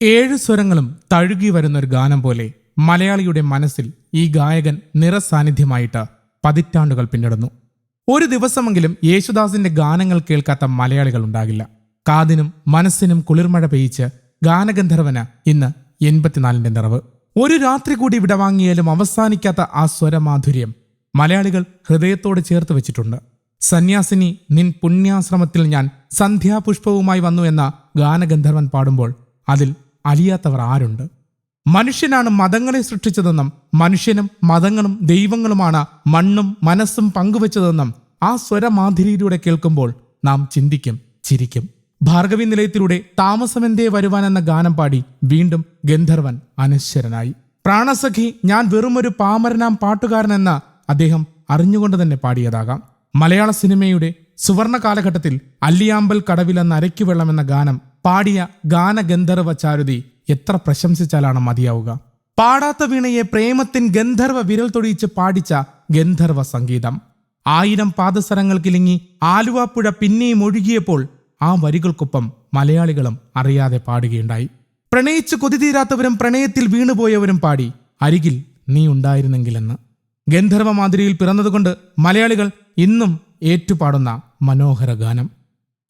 ഏഴ് സ്വരങ്ങളും തഴുകി വരുന്ന ഒരു ഗാനം പോലെ മലയാളിയുടെ മനസ്സിൽ ഈ ഗായകൻ നിറസാന്നിധ്യമായിട്ട് പതിറ്റാണ്ടുകൾ പിന്നിടുന്നു. ഒരു ദിവസമെങ്കിലും യേശുദാസിന്റെ ഗാനങ്ങൾ കേൾക്കാത്ത മലയാളികൾ ഉണ്ടാകില്ല. കാതിനും മനസ്സിനും കുളിർമഴ പെയ്ച്ച് ഗാനഗന്ധർവന് ഇന്ന് എൺപത്തിനാലിന്റെ നിറവ്. ഒരു രാത്രി കൂടി വിടവാങ്ങിയാലും അവസാനിക്കാത്ത ആ സ്വരമാധുര്യം മലയാളികൾ ഹൃദയത്തോട് ചേർത്ത് വെച്ചിട്ടുണ്ട്. സന്യാസിനി നിൻ പുണ്യാശ്രമത്തിൽ ഞാൻ സന്ധ്യാപുഷ്പവുമായി വന്നു എന്ന ഗാനഗന്ധർവൻ പാടുമ്പോൾ അതിൽ അലിയാത്തവർ ആരുണ്ട്? മനുഷ്യനാണ് മതങ്ങളെ സൃഷ്ടിച്ചതെന്നും മനുഷ്യനും മതങ്ങളും ദൈവങ്ങളുമാണ് മണ്ണും മനസ്സും പങ്കുവച്ചതെന്നും ആ സ്വരമാധുരിയിലൂടെ കേൾക്കുമ്പോൾ നാം ചിന്തിക്കും ചിരിക്കും. ഭാർഗവി നിലയത്തിലൂടെ താമസമെന്തേ വരുവാൻ എന്ന ഗാനം പാടി വീണ്ടും ഗന്ധർവൻ അനശ്വരനായി. പ്രാണസഖി ഞാൻ വെറുമൊരു പാമരനാം പാട്ടുകാരനെന്ന അദ്ദേഹം അറിഞ്ഞുകൊണ്ട് തന്നെ പാടിയതാകാം. മലയാള സിനിമയുടെ സുവർണ കാലഘട്ടത്തിൽ അല്ലിയാമ്പൽ കടവിലെന്ന അരയ്ക്കു വെള്ളം എന്ന ഗാനം പാടിയ ഗാനഗന്ധർവ ചാരുതി എത്ര പ്രശംസിച്ചാലാണ് മതിയാവുക. പാടാത്ത വീണയെ പ്രേമത്തിൻ ഗന്ധർവ വിരൽ തൊടിയിച്ച് പാടിച്ച ഗന്ധർവ സംഗീതം. ആയിരം പാദസരങ്ങൾ കിലുങ്ങി ആലുവാപ്പുഴ പിന്നെയും ഒഴുകിയപ്പോൾ ആ വരികൾക്കൊപ്പം മലയാളികളും അറിയാതെ പാടുകയുണ്ടായി. പ്രണയിച്ച് കൊതിതീരാത്തവരും പ്രണയത്തിൽ വീണുപോയവരും പാടി അരികിൽ നീ ഉണ്ടായിരുന്നെങ്കിലെന്ന്. ഗന്ധർവ മാതിരിയിൽ പിറന്നതുകൊണ്ട് മലയാളികൾ ഇന്നും ഏറ്റുപാടുന്ന മനോഹര ഗാനം.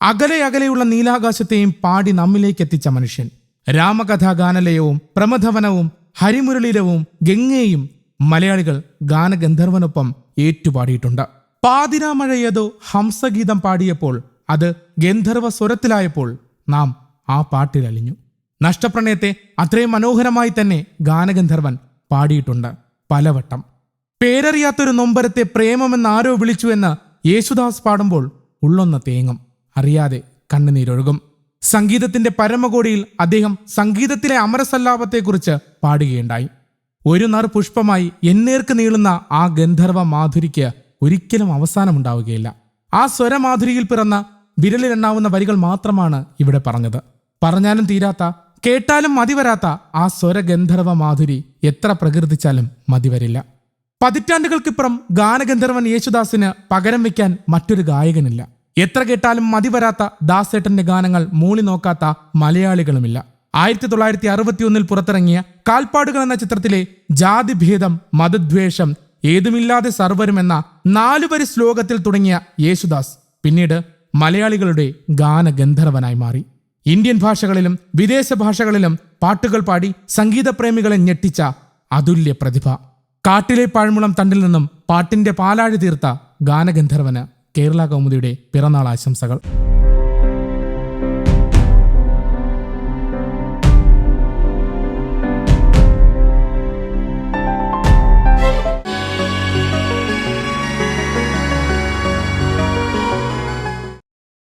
അകലെ അകലെയുള്ള നീലാകാശത്തെയും പാടി നമ്മിലേക്ക് എത്തിച്ച മനുഷ്യൻ. രാമകഥാഗാനലയവും പ്രമഥവനവും ഹരിമുരളീരവും ഗംഗയും മലയാളികൾ ഗാനഗന്ധർവനൊപ്പം ഏറ്റുപാടിയിട്ടുണ്ട്. പാതിരാമഴയതോ ഹംസഗീതം പാടിയപ്പോൾ അത് ഗന്ധർവ സ്വരത്തിലായപ്പോൾ നാം ആ പാട്ടിലലിഞ്ഞു നഷ്ടപ്രണയത്തെ അത്രയും മനോഹരമായി തന്നെ ഗാനഗന്ധർവൻ പാടിയിട്ടുണ്ട് പലവട്ടം. പേരറിയാത്തൊരു നൊമ്പരത്തെ പ്രേമമെന്ന് ആരോ വിളിച്ചു എന്ന് യേശുദാസ് പാടുമ്പോൾ ഉള്ളൊന്ന് തേങ്ങും. അറിയാതെ കണ്ണുനീരൊഴുകും. സംഗീതത്തിന്റെ പരമകോടിയിൽ അദ്ദേഹം സംഗീതത്തിലെ അമരസല്ലാപത്തെക്കുറിച്ച് പാടുകയുണ്ടായി. ഒരു നർ പുഷ്പമായി എന്നേർക്ക് നീളുന്ന ആ ഗന്ധർവ മാധുരിക്ക് ഒരിക്കലും അവസാനമുണ്ടാവുകയില്ല. ആ സ്വരമാധുരിയിൽ പിറന്ന വിരലിലെണ്ണാവുന്ന വരികൾ മാത്രമാണ് ഇവിടെ പറഞ്ഞത്. പറഞ്ഞാലും തീരാത്ത കേട്ടാലും മതിവരാത്ത ആ സ്വരഗന്ധർവ മാധുരി എത്ര പ്രകീർത്തിച്ചാലും മതിവരില്ല. പതിറ്റാണ്ടുകൾക്കിപ്പുറം ഗാനഗന്ധർവൻ യേശുദാസിന് പകരം വയ്ക്കാൻ മറ്റൊരു ഗായകനില്ല. എത്ര കേട്ടാലും മതി വരാത്ത ദാസേട്ടന്റെ ഗാനങ്ങൾ മൂളി നോക്കാത്ത മലയാളികളുമില്ല. ആയിരത്തി തൊള്ളായിരത്തി അറുപത്തിയൊന്നിൽ പുറത്തിറങ്ങിയ കാൽപ്പാടുകൾ എന്ന ചിത്രത്തിലെ ജാതിഭേദം മതദ്വേഷം ഏതുമില്ലാതെ സർവരും എന്ന നാലുവരി ശ്ലോകത്തിൽ തുടങ്ങിയ യേശുദാസ് പിന്നീട് മലയാളികളുടെ ഗാനഗന്ധർവനായി മാറി. ഇന്ത്യൻ ഭാഷകളിലും വിദേശ ഭാഷകളിലും പാട്ടുകൾ പാടി സംഗീതപ്രേമികളെ ഞെട്ടിച്ച അതുല്യ പ്രതിഭ കാട്ടിലെ പഴമുളം തണ്ടിൽ നിന്നും പാട്ടിന്റെ പാലാഴി തീർത്ത ഗാനഗന്ധർവന് കേരള കൗമുദിയുടെ പിറന്നാൾ ആശംസകൾ.